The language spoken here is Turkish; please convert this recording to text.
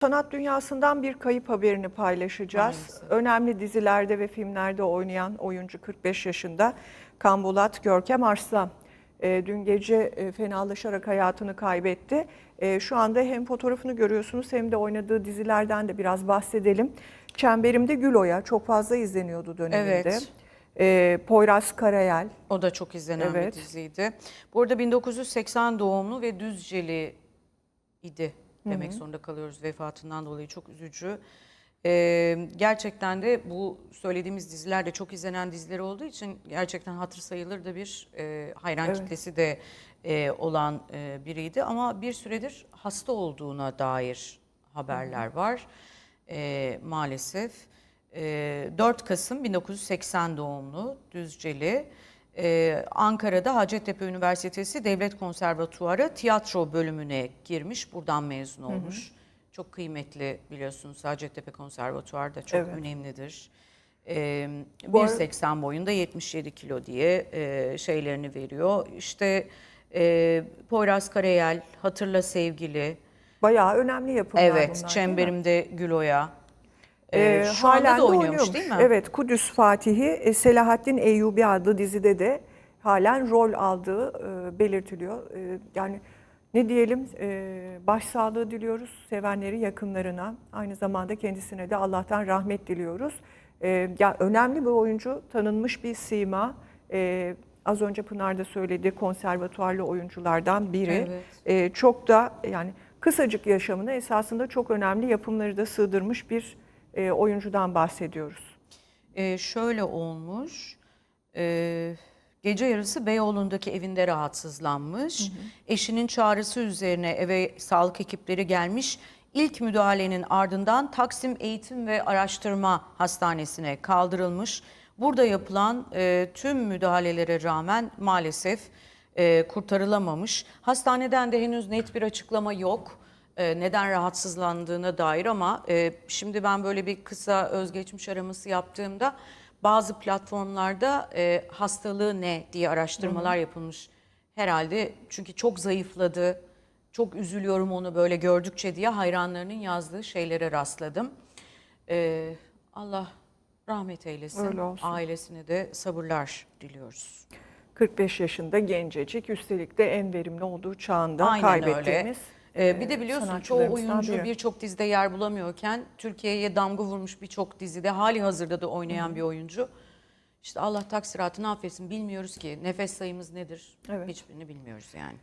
Sanat dünyasından bir kayıp haberini paylaşacağız. Maalesef. Önemli dizilerde ve filmlerde oynayan oyuncu 45 yaşında Kambulat Görkem Arslan. E, dün gece e, fenalaşarak hayatını kaybetti. E, şu anda hem fotoğrafını görüyorsunuz hem de oynadığı dizilerden de biraz bahsedelim. Çemberimde Güloya çok fazla izleniyordu döneminde. Evet. E, Poyraz Karayel. O da çok izlenen Evet. bir diziydi. Bu arada 1980 doğumlu ve Düzceli idi demek zorunda kalıyoruz vefatından dolayı çok üzücü. Ee, gerçekten de bu söylediğimiz diziler de çok izlenen diziler olduğu için gerçekten hatır sayılır da bir e, hayran Evet. kitlesi de e, olan e, biriydi. Ama bir süredir hasta olduğuna dair haberler var e, maalesef. E, 4 Kasım 1980 doğumlu Düzceli. E, Ankara'da Hacettepe Üniversitesi Devlet Konservatuarı tiyatro bölümüne girmiş. Buradan mezun olmuş. Çok kıymetli biliyorsunuz Hacettepe Konservatuarı da çok Evet. önemlidir. E, ara- 1.80 boyunda 77 kilo diye e, şeylerini veriyor. İşte e, Poyraz Karayel, Hatırla Sevgili, Bayağı önemli yapımlar bunlar. evet değil mi? Çemberimde Güloya. E, şu anda halen da de oynuyormuş değil mi? Evet, Kudüs Fatihi e, Selahattin Eyyubi adlı dizide de halen rol aldığı e, belirtiliyor. E, yani ne diyelim, e, başsağlığı diliyoruz sevenleri, yakınlarına. Aynı zamanda kendisine de Allah'tan rahmet diliyoruz. E, ya önemli bir oyuncu, tanınmış bir sima. E, az önce Pınar da söyledi, konservatuarlı oyunculardan biri. Evet. E, çok da yani kısacık yaşamına esasında çok önemli yapımları da sığdırmış bir e, oyuncudan bahsediyoruz. Ee, şöyle olmuş. Ee, gece yarısı Beyoğlu'ndaki evinde rahatsızlanmış. Eşinin çağrısı üzerine eve sağlık ekipleri gelmiş. İlk müdahalenin ardından Taksim Eğitim ve Araştırma Hastanesi'ne kaldırılmış. Burada yapılan e, tüm müdahalelere rağmen maalesef e, kurtarılamamış. Hastaneden de henüz net bir açıklama yok. E, neden rahatsızlandığına dair ama e, şimdi ben böyle bir kısa özgeçmiş araması yaptığımda bazı platformlarda e, hastalığı ne diye araştırmalar yapılmış. Herhalde çünkü çok zayıfladı, çok üzülüyorum onu böyle gördükçe diye hayranlarının yazdığı şeylere rastladım. Allah rahmet eylesin, ailesine de sabırlar diliyoruz. 45 yaşında gencecik üstelik de en verimli olduğu çağında Aynen kaybettiğimiz. öyle. Ee, bir de biliyorsun çoğu oyuncu birçok dizide yer bulamıyorken Türkiye'ye damga vurmuş birçok dizide hali hazırda da oynayan bir oyuncu. İşte Allah taksiratını affetsin bilmiyoruz ki nefes sayımız nedir Evet. hiçbirini bilmiyoruz yani.